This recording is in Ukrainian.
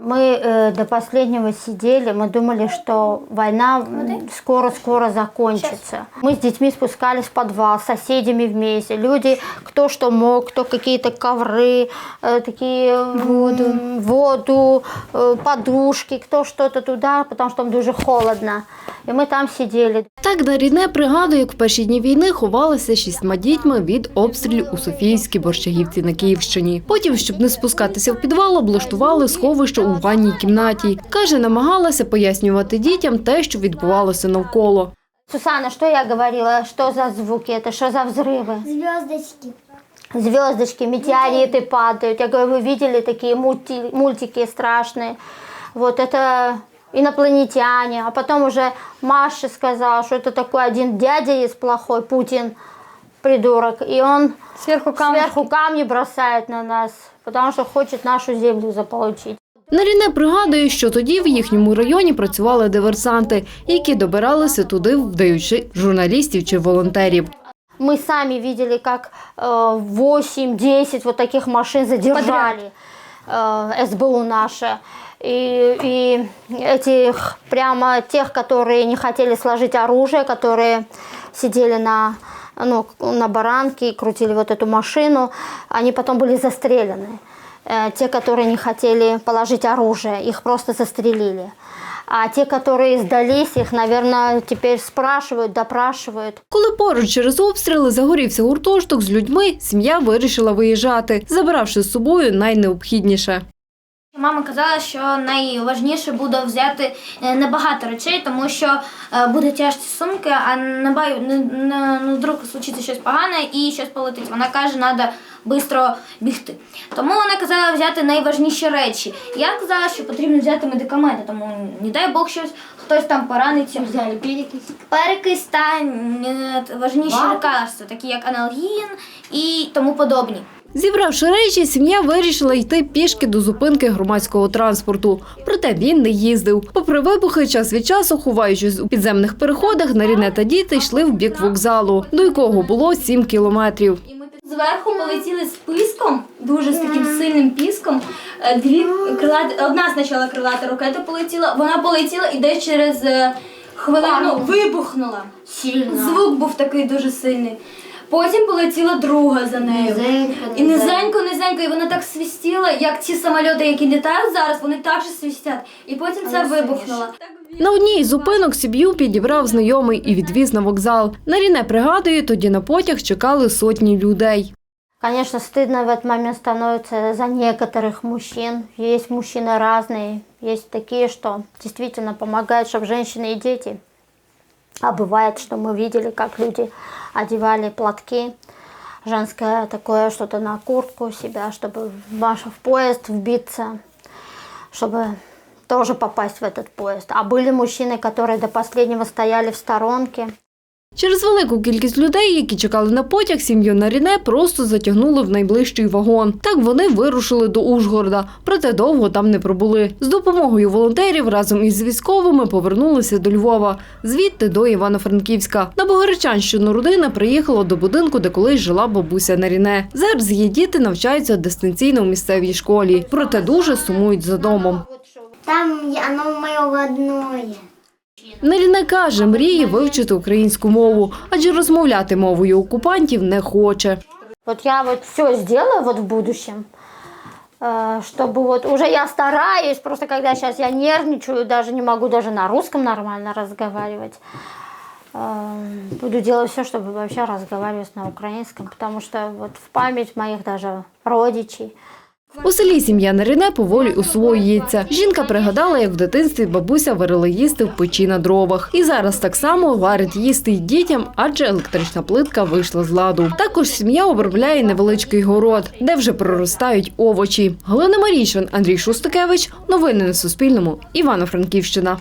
Мы э, до последнего сидели, мы думали, что война м, скоро-скоро закончится. Мы с детьми спускались в подвал, с соседями вместе. Люди, кто что мог, кто какие-то ковры, э, такие воду, воду э, подушки, кто что-то туда, потому что там дуже холодно. И мы там сидели. Так Даріне пригадує, як в перші дні війни ховалася шістьма дітьми від обстрілів у Софіївській Борщагівці на Київщині. Потім, щоб не спускатися в підвал, облаштували сховище у ванній кімнаті. Каже, намагалася пояснювати дітям те, що відбувалося навколо. Сусана, что я говорила? Что за звуки? Это что за взрывы? Звездочки. звездочки, метеориты падают. Я говорю, вы видели такие мульти- мультики страшные? Вот это инопланетяне. А потом уже Маша сказала, что это такой один дядя есть плохой, Путин, придурок. И он Сверху камни. сверху камни бросает на нас, потому что хочет нашу землю заполучить. Наріне пригадує, що тоді в їхньому районі працювали диверсанти, які добиралися туди, вдаючи журналістів чи волонтерів. Мы сами видели, как э, 8-10 вот таких машин задержали э, СБУ наше. И, и этих прямо тех, которые не хотели сложить оружие, которые сидели на, ну, на баранке и крутили вот эту машину, они потом были застрелены. Э, Те, которые не хотели положить оружие, их просто застрелили. А те, которые сдались, их, наверное, теперь спрашивают, допрашивают. Коли поруч через обстріли загорівся гуртожиток з людьми, сім'я вирішила виїжджати, забравши з собою найнеобхідніше. Мама казала, що найважніше буде взяти е, небагато речей, тому що е, буде тяжкі сумки, а не баю не, не, ну, вдруг случиться щось погане і щось полетить. Вона каже, треба швидко бігти. Тому вона казала взяти найважніші речі. Я казала, що потрібно взяти медикаменти, тому не дай Бог щось хтось там пораниться. Взяли перекись. Перекись та важніші лікарства, такі як аналгін і тому подобні. Зібравши речі, сім'я вирішила йти пішки до зупинки громадського транспорту. Проте він не їздив. Попри вибухи, час від часу, ховаючись у підземних переходах, Наріне та діти йшли в бік вокзалу, до якого було 7 кілометрів. Зверху полетіли з писком, дуже з таким сильним піском. Е, Дві крилати, одна спочатку крилата ракета полетіла, вона полетіла і десь через е, хвилину вибухнула. Сильно. Звук був такий дуже сильний. Потім полетіла друга за нею. Низенько, І низенько, низенько, і вона так свистіла, як ці самольоти, які літають зараз, вони так же свистять. І потім це вибухнуло. На одній із зупинок сім'ю підібрав знайомий і відвіз на вокзал. Наріне пригадує, тоді на потяг чекали сотні людей. Конечно, стыдно в этот момент становится за некоторых мужчин. Есть мужчины разные, есть такие, что действительно помогают, чтобы женщины и дети. А бывает, что мы видели, как люди одевали платки, женское такое что-то на куртку себя, чтобы Маша в поезд вбиться, чтобы тоже попасть в этот поезд. А были мужчины, которые до последнего стояли в сторонке. Через велику кількість людей, які чекали на потяг, сім'ю Наріне просто затягнули в найближчий вагон. Так вони вирушили до Ужгорода, проте довго там не пробули. З допомогою волонтерів разом із військовими повернулися до Львова, звідти до Івано-Франківська. На Богородчанщину родина приїхала до будинку, де колись жила бабуся Наріне. Зараз її діти навчаються дистанційно в місцевій школі, проте дуже сумують за домом. Там я- оно мое родное. Наріне каже, мріє вивчити українську мову, адже розмовляти мовою окупантів не хоче. Вот я вот все сделаю вот в будущем, э, чтобы вот уже я стараюсь, просто когда сейчас я нервничаю, даже не могу даже на русском нормально разговаривать. Э, Буду делать все, чтобы вообще разговаривать на украинском, потому что вот в память моих даже родичей. У селі сім'я Нарине поволі усвоюється. Жінка пригадала, як в дитинстві бабуся варила їсти в печі на дровах. І зараз так само варить їсти й дітям, адже електрична плитка вийшла з ладу. Також сім'я обробляє невеличкий город, де вже проростають овочі. Галина Марійшин, Андрій Шустикевич. Новини на Суспільному. Івано-Франківщина.